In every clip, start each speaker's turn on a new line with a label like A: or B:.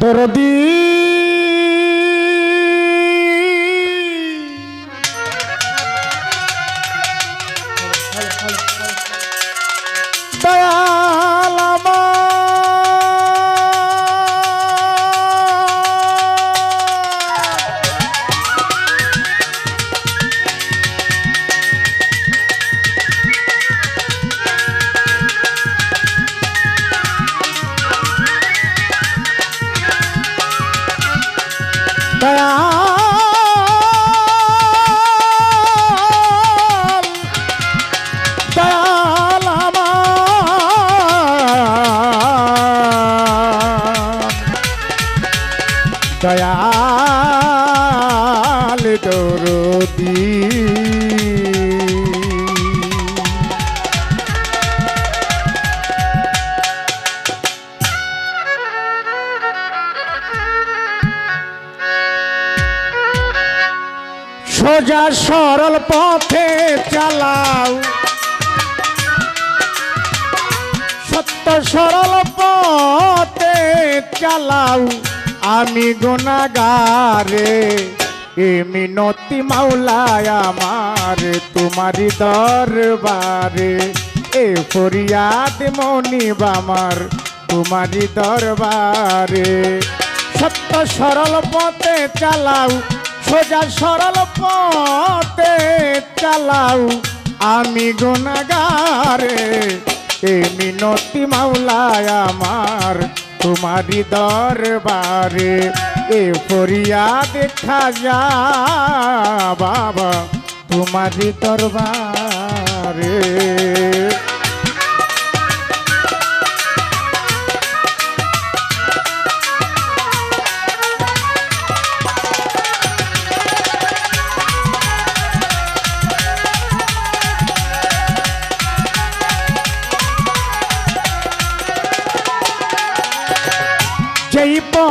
A: দরদি। দয়াল সোজা সরল পথে চালাও। সত্য সরল পথে চালাও। আমি গুণাগারে মিনতি মাওলায় আমার তোমারি দরবারে। এ ফরিয়াদ মনিব আমার তোমারি দরবারে। সত্য সরল পথে চালাও। সোজা সরল পথে চালাও। আমি গুণাগারে, এ মিনতি মাওলায় আমার, তোমারি দরবারে। এ ফরিয়াদ খাজা বাবা, তোমারি দরবারে।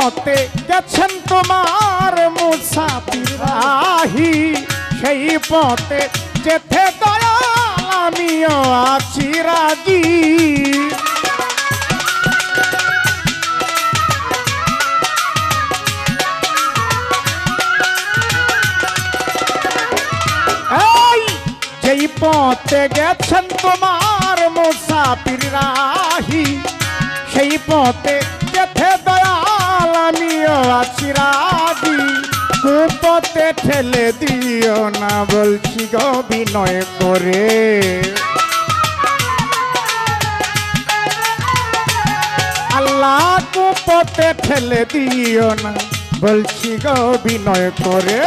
A: পথে গেছেন তোমার মুসাফির রাহি। সেই পথে যেতে দয়াল, আমিও আছি রাজি যেই পথে গেছেন তোমার মুসাফির রাহি, সেই পথে কুপথে ঠেলে দিও না, বলছি গো বিনয় করে। আল্লাহ কুপথে ঠেলে দিও না, বলছি গো বিনয় করে।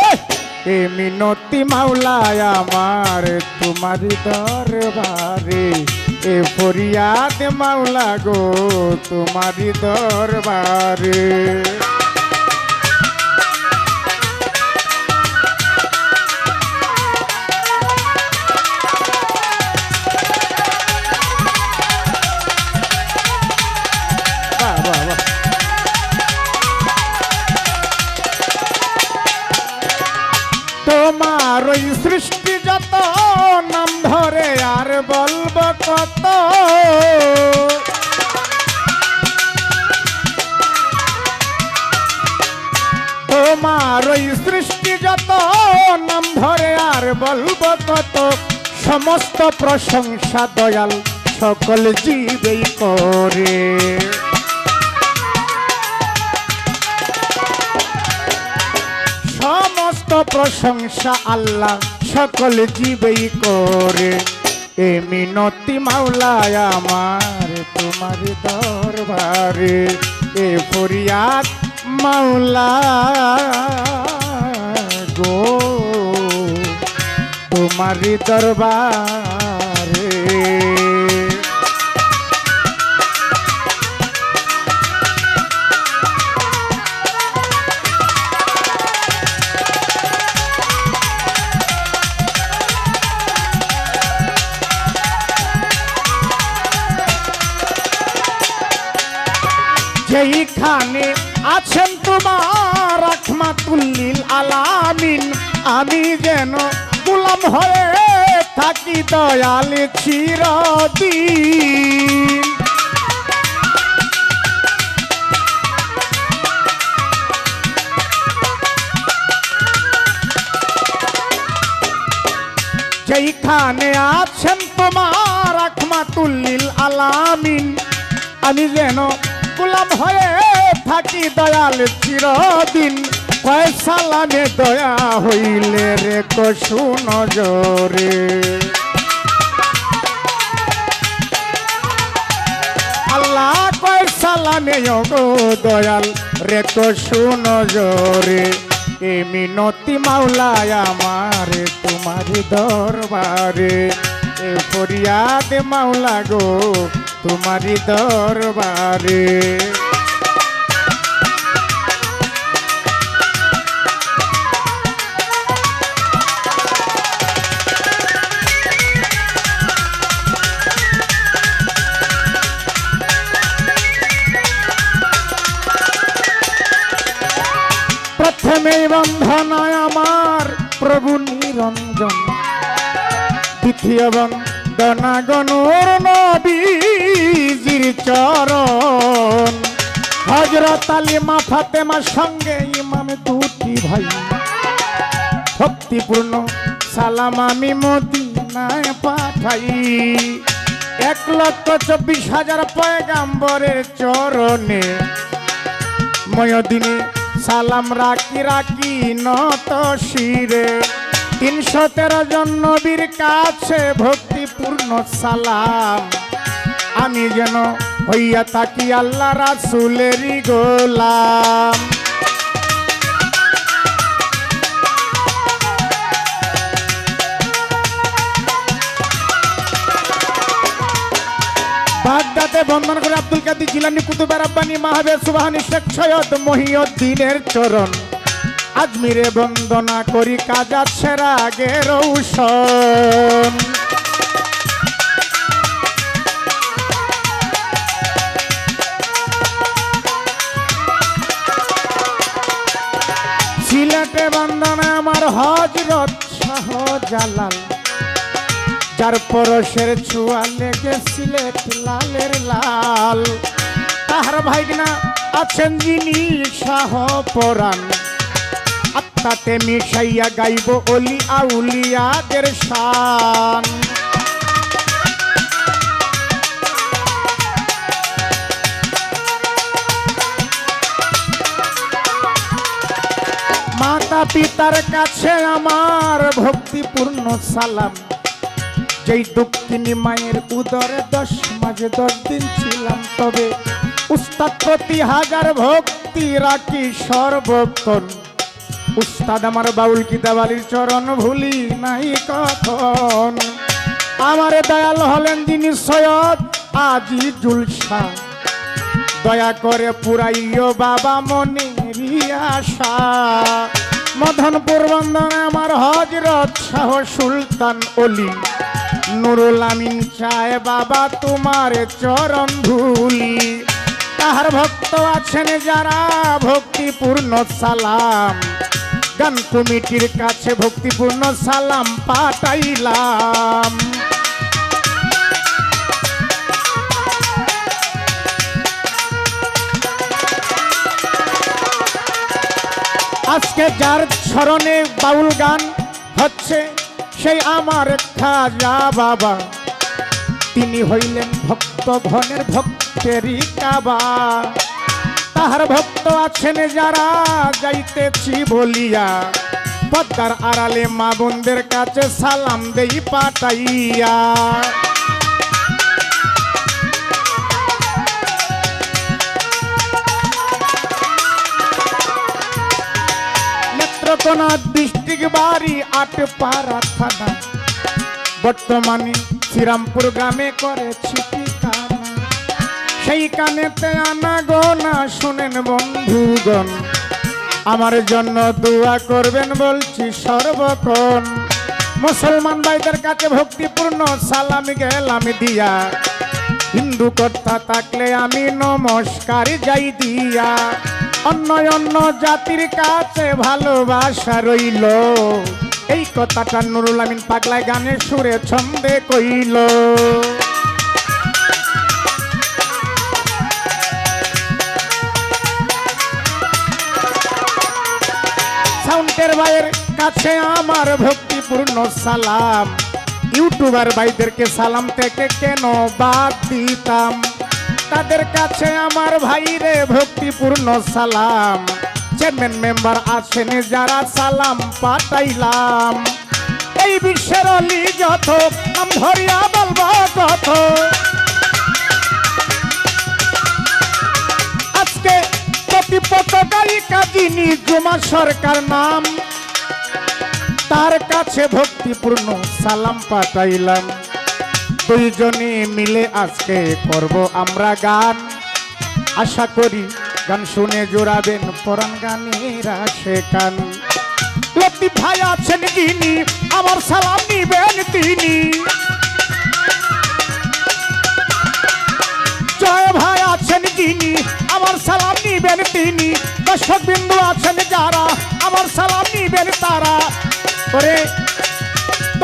A: এ মিনতি মাওলায় আমার, তোমার দরবারে। এ ফরিয়াদ মাওলা গো, তোমারি দরবারে। সমস্ত প্রশংসা দয়াল সকল জীবেই করে। সমস্ত প্রশংসা আল্লাহ সকল জীবেই করে। এ মিনতি মাওলায় আমার তোমার দরবারে, এ ফরিয়াদ মাওলা গো। তোমার দরবারে। দয়াল চিরদিন। যেখানে আছেন তোমার আকমাতুল্লিল আলামিন, আমি যেন গোলাম হয়ে থাকি দয়াল চিরদিন। পয়সা লামে দয়া হইলে রে কসু নজরে। সালামে গো দয়াল, রে কসু নজরে এ মিনতি মাওলায় আমার, তোমার দরবারে। এ ফরিয়াদ মাওলা গো, তোমারি দরবারে। প্রথমেই বন্ধনায় আমার প্রভু নিরঞ্জন। দ্বিতীয় বন্দনা নবীজির চরণ। হজরত আলী মা ফাতেমার সঙ্গে ইমাম দুটি ভাই। ভক্তিপূর্ণ সালাম আমি মদিনায় পাঠাই। এক লক্ষ চব্বিশ হাজার পয়গাম্বরের চরণে। ময়দিনে সালাম রাখি রাখি নত শিরে। তিনশো তেরো জন নবীর কাছে ভক্তিপূর্ণ সালাম। আমি যেন হইয়া থাকি আল্লাহ রাসুলেরই গোলাম। বাগদাদে বন্ধন আব্দুল কাদের জিলানি কুতুবের আব্বানি মাহবের সুবাহানি শেখ সৈয়দ মহিউদ্দিনের চরণ। আজমিরে বন্দনা করি কাজা সেরা রৌশন সিলেটে বন্দনা আমার হজরত শাহ জালাল যার পরশের ছোঁয়া লেগে সিলেট লালের লাল। তাহার ভাইগনা আছেন যিনি শাহ পরাণ। আত্মাতে মিশাইয়া গাইব অলি আউলিয়াদের শান। মাতা পিতার কাছে আমার ভক্তিপূর্ণ সালাম। যেই দক্ষিণী মায়ের উদরে দশ মাঝে দশ দিন ছিলাম তবে উস্তাদ প্রতি হাজার ভক্তি রাখি সর্বক্ষণ উস্তাদ আমার বাউল কিতাবালির চরণ ভুলি নাই কখন? আমার দয়াল হলেন যিনি সৈয়দ আজি জুলসা দয়া করে পুরাইও বাবা মনেরই আশা। মদনপুর বন্দনে আমার হজরত শাহ সুলতান অলি। নুরুল আমিন চায় বাবা তোমার চরণ ধুলি। তাহার ভক্ত আছেন যারা ভক্তিপূর্ণ সালাম। গান কমিটির কাছে ভক্তিপূর্ণ সালাম পাঠাইলাম। আজকে যার স্মরণে বাউল গান হচ্ছে সেই আমার খাজা বাবা। তিনি হইলেন ভক্ত ঘনের ভক্তেরই কাবা। তাহার ভক্ত আছেন যারা, যাইতেছি বলিয়া। পদ্মার আড়ালে মা বোনদের কাছে সালাম দেই পাঠাইয়া। নেত্রকোনা ডিস্ট্রিক্ট বাড়ি আট পাড়া থানা। বর্তমানে শ্রীরামপুর গ্রামে করেছি ঠিকানা সেই কানেতে আনা গোনা শোনেন বন্ধুগণ। আমার জন্য দোয়া করবেন বলছি সর্বক্ষণ মুসলমান ভাইদের কাছে ভক্তিপূর্ণ সালাম গেলাম দিয়া। হিন্দু কর্তা থাকলে আমি নমস্কার যাই দিয়া। অন্য অন্য জাতির কাছে ভালোবাসা রইল। এই কথাটা নুরুল আমিন পাগলায় গানের সুরে ছন্দে কইল। সাউন্টের ভাইয়ের কাছে আমার ভক্তিপূর্ণ সালাম। ইউটিউবার ভাইদেরকে সালাম থেকে কেন বাদ দিতাম? তাদের কাছে আমার ভাইরে ভক্তিপূর্ণ সালাম। চেয়ারম্যান, মেম্বার আছেন যারা সালাম পাঠাইলাম। এই বিশ্বের অলি যত ধরিয়া বলব কত আজকে প্রতিপতকারিকা যিনি জুমা সরকার নাম, তার কাছে ভক্তিপূর্ণ সালাম পাঠাইলাম। দুইজনে মিলে আজকে করব আমরা গান। আশা করি গান শুনে জোড়াবেন পরাণ গানের আসে কান। ভাই আছেন যিনি আমার সালাম নিবেন তিনি। জয় ভাই আছেন যিনি আমার সালাম নিবেন তিনি। দর্শক বিন্দু আছেন যারা, আমার সালাম নিবেন তারা।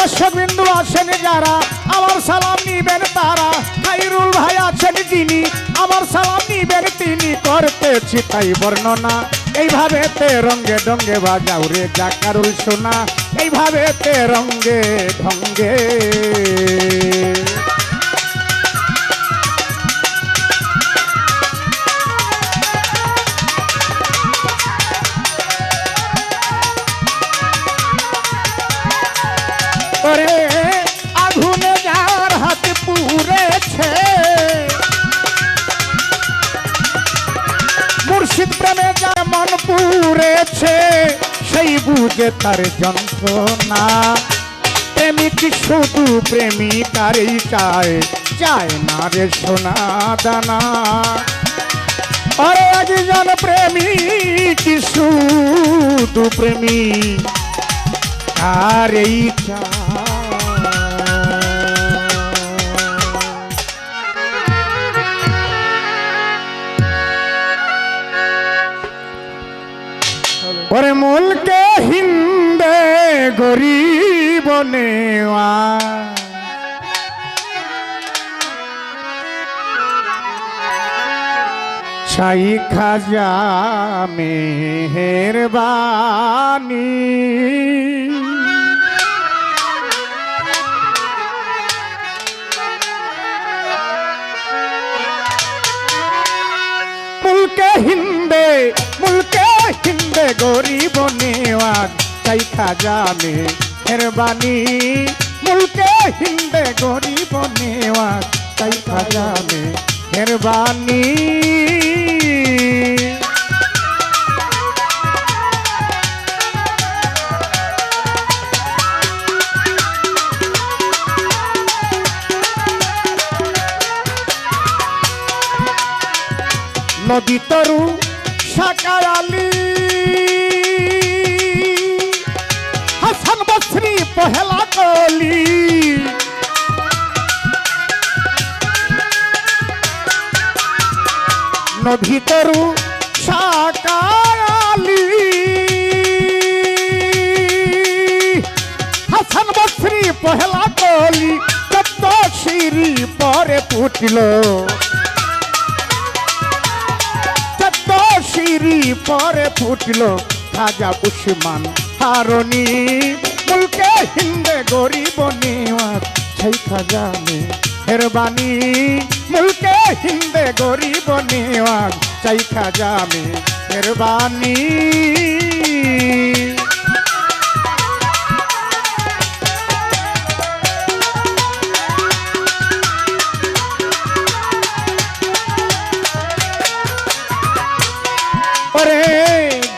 A: দর্শক বিন্দু আছেন যারা, আমার সালাম নিবেন তারা। খাইরুল ভাই আছেন যিনি, আমার সালাম নিবেন তিনি। করতেছি তাই বর্ণনা এইভাবে তে রঙ্গে ডঙ্গে বাজাও রে জাকারুল সোনা এইভাবে তে রঙ্গে ঢঙ্গে। পুড়েছে মুর্শিদ প্রেমে যার মন পুড়েছে, সেই বুঝে তার যন্ত্রণা। প্রেমিক শুধু প্রেমিকারই চায় চায় না রে সোনা দানা। আরে একজন প্রেমিক শুধু প্রেমিক এই ওরে মুলকে হিন্দে গরিব নেওয়া শাही খাজা মেহরবানি। মুলকে হিন্দে মুলকে হিন্দে চাই খাজা মেহরবানি মুলকে হিন্দে গরিব নেওয়াজ চাই খাজা মেহরবানি নদী তরু সাকায়ালি পহেলা কলি নদী তরু সাকায়ালি হাসান বসরি পহেলা কলি চত্ব সিঁড়ি পরে ফুটল চত্ব সিঁড়ি পরে ফুটল খাজা উসমান হারনি মুলকে হিন্দে গরিব নেওয়ার সেই খাজা হেরবানি মুলকে হিন্দে গরিব নেওয়ার চাই খাজা হেরবানি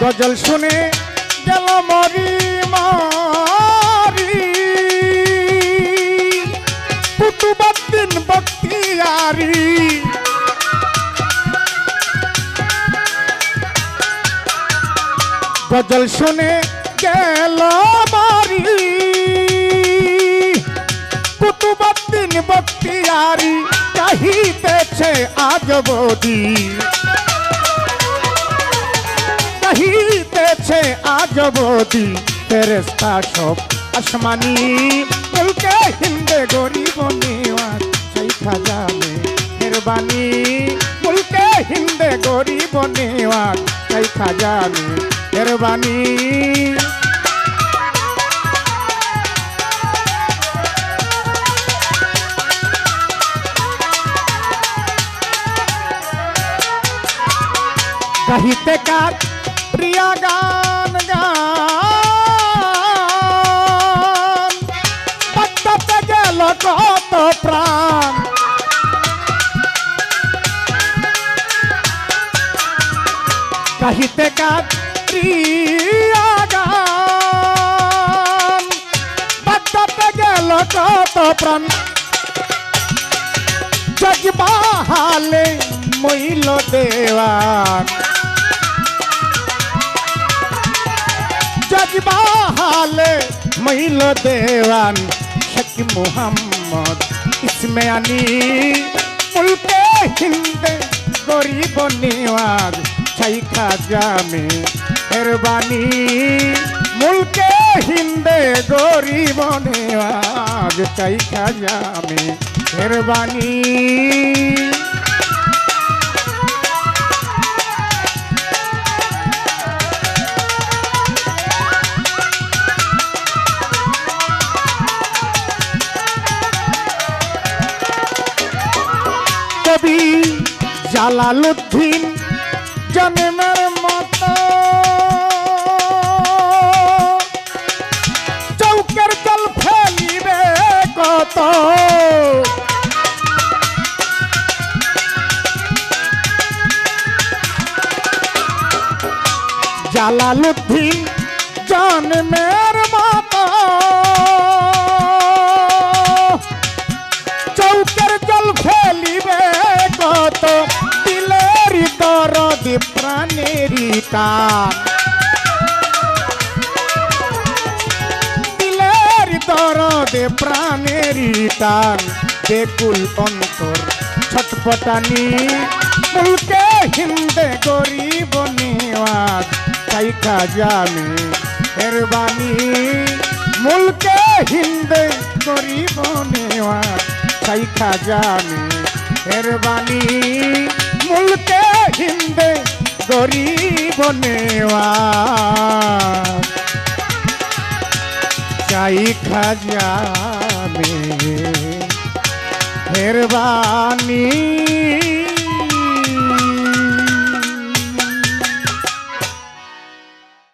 A: গজল শুনে গেল মারি। বক্তিয়ারি গজল শুনে গেল মারি কুতুবদ্দিন বক্তিয়ারি চাহিতেছে আজ বদি। কহিতেছে আজবদি ফেরেস্তা সব আসমানি। বলকে হিন্দে গরিব নেওয়ার সাজা মে মেহরবানি মুলকে হিন্দে গরিব নেওয়ার তাই খাজা মেহরবানি। গাহিতে কার প্রিয়া গা কার প্রিয়া গান বাচ্চাতে গেল কত প্রাণ। জগবাহালে মইল দেওয়ান। জগবাহালে মইল দেওয়ান। শেখ মুহাম্মদ ইসমে আনি মুলকে হিন্দে গরিব নিওয়াজ। ছাই খাজামে। মেহরবানি মুলকে হিন্দে গরিব নিওয়াজ চাই খাজামে। মেহরবানি কবি জালালুদ্দিন জন্মের মতো। চৌকের জল ফেলিবে কত। জালালুদ্দিন জন্মের মতো। প্রাণেরই টান দিলের দরদ প্রাণেরই টান বেকুল অন্তর ছটপটানি। মুলকে হিন্দে গরিব নিওয়াজ। চাই খাজামে মেহরবানি মুলকে হিন্দে গরিব নিওয়াজ। চাই খাজামে মেহরবানি মুলকে হিন্দে গরিব চাই খাজামে মেহরবানি